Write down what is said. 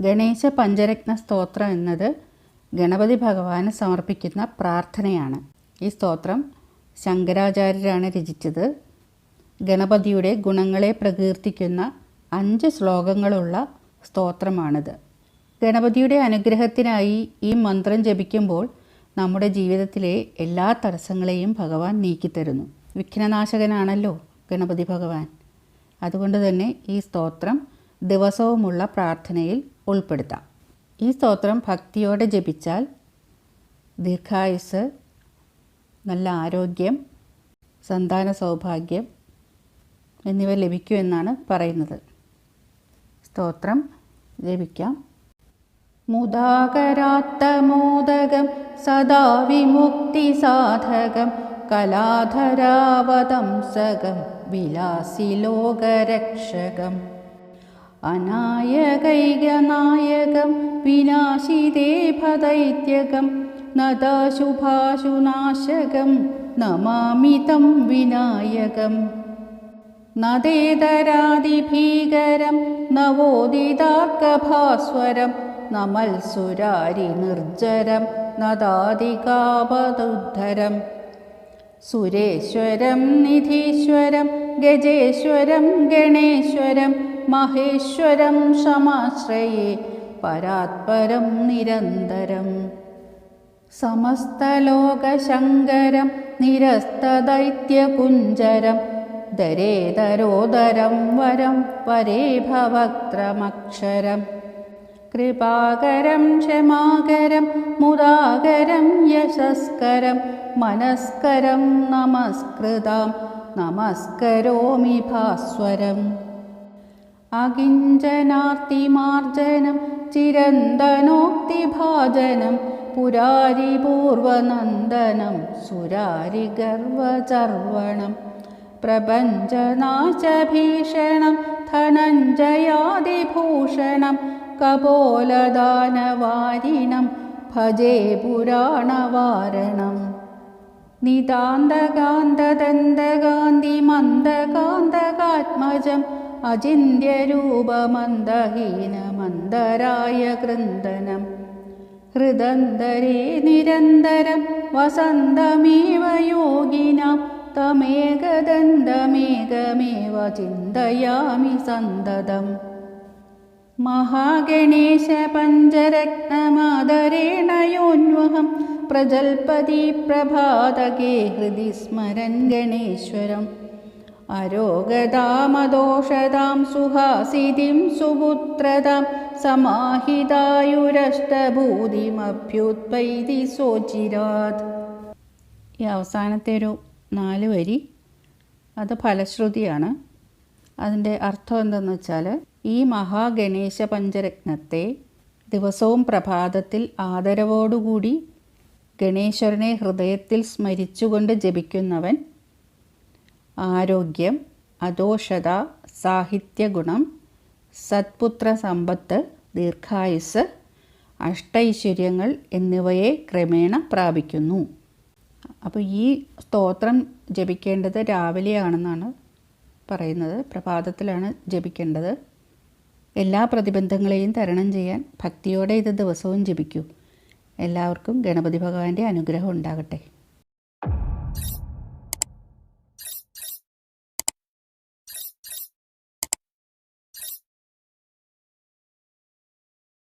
ഗണേശ പഞ്ചരത്ന സ്തോത്രം എന്നത് ഗണപതി ഭഗവാന് സമർപ്പിക്കുന്ന പ്രാർത്ഥനയാണ്. ഈ സ്തോത്രം ശങ്കരാചാര്യരാണ് രചിച്ചത്. ഗണപതിയുടെ ഗുണങ്ങളെ പ്രകീർത്തിക്കുന്ന അഞ്ച് ശ്ലോകങ്ങളുള്ള സ്തോത്രമാണിത്. ഗണപതിയുടെ അനുഗ്രഹത്തിനായി ഈ മന്ത്രം ജപിക്കുമ്പോൾ നമ്മുടെ ജീവിതത്തിലെ എല്ലാ തടസ്സങ്ങളെയും ഭഗവാൻ നീക്കിത്തരുന്നു. വിഘ്നനാശകനാണല്ലോ ഗണപതി ഭഗവാൻ. അതുകൊണ്ട് തന്നെ ഈ സ്തോത്രം ദിവസവുമുള്ള പ്രാർത്ഥനയിൽ ഉൾപ്പെടുത്താം. ഈ സ്തോത്രം ഭക്തിയോടെ ജപിച്ചാൽ ദീർഘായുസ് നല്ല ആരോഗ്യം സന്താന സൗഭാഗ്യം എന്നിവ ലഭിക്കുമെന്നാണ് പറയുന്നത്. സ്തോത്രം ജപിക്കാം. മുദാകരാത്തമോദകം സദാ വിമുക്തിസാധകം കലാധരാവതംസകം വിലാസി അനായകൈകനായകം വിനാശിദേഭദൈത്യകം നദാശുഭാശുനാശകം നമാമിതം വിനായകം. നദേതരാതിഭീകരം നവോദിതാർക്കഭാസ്വരം നമൽസുരാരി നിർജരം നദാദികാപതുദ്ധരം സുരേശ്വരം നിധീശ്വരം ഗജേശ്വരം ഗണേശ്വരം മഹേശ്വരം ക്ഷമാശ്രയേ പരാത്പരം നിരന്തരം. സമസ്തലോകശങ്കരം നിരസ്തദൈത്യകുഞ്ചരം ദരേതരോദരം വരം പരേ ഭവക്രമക്ഷരം. കൃപാകരം ക്ഷമാകരം മുദാകരം യശസ്കരം മനസ്കരം നമസ്കൃതാം നമസ്കരോമി ഭാസ്വരം. അകിഞ്ചനാർത്തിമാർജനം ചിരന്തനോക്തിഭാജനം പുരാരിപൂർവനന്ദനം സുരാരിഗർവചർവണം പ്രപഞ്ചനാശഭീഷണം ധനഞ്ജയാദിഭൂഷണം കപോലദാനവാരിണം ഭജേ പുരാണവാരണം നിതാന്തകാന്തദന്തകാന്തി മന്ദകാന്തകാത്മജം अचिन्त्यरूपमन्दहीनमन्दराय क्रन्दनं हृदन्तरे निरन्तरं वसन्तमेव योगिनां तमेकदन्तमेकमेव चिन्तयामि सन्ततम् महागणेशपञ्चरत्नमादरेण योन्महं प्रजल्पति प्रभातके हृदि स्मरन् गणेश्वरम्। അരോഗതാമദോഷതാം സുഹാസിതിം സുപുത്രതാം സമാഹിതായുരഷ്ടഭൂതിമഭ്യുത്പൈതി സോചിരാത് ഈ അവസാനത്തെ ഒരു നാല് വരി അത് ഫലശ്രുതിയാണ്. അതിന്റെ അർത്ഥം എന്തെന്ന് വെച്ചാൽ ഈ മഹാഗണേശ പഞ്ചരത്നത്തെ ദിവസവും പ്രഭാതത്തിൽ ആദരവോടുകൂടി ഗണേശ്വരനെ ഹൃദയത്തിൽ സ്മരിച്ചുകൊണ്ട് ജപിക്കുന്നവൻ ആരോഗ്യം അദോഷത സാഹിത്യഗുണം സത്പുത്ര സമ്പത്ത് ദീർഘായുസ് അഷ്ടൈശ്വര്യങ്ങൾ എന്നിവയെ ക്രമേണ പ്രാപിക്കുന്നു. അപ്പോൾ ഈ സ്തോത്രം ജപിക്കേണ്ടത് രാവിലെയാണെന്നാണ് പറയുന്നത്. പ്രഭാതത്തിലാണ് ജപിക്കേണ്ടത്. എല്ലാ പ്രതിബന്ധങ്ങളെയും തരണം ചെയ്യാൻ ഭക്തിയോടെ ഇത് ദിവസവും ജപിക്കൂ. എല്ലാവർക്കും ഗണപതി ഭഗവാന്റെ അനുഗ്രഹം ഉണ്ടാകട്ടെ.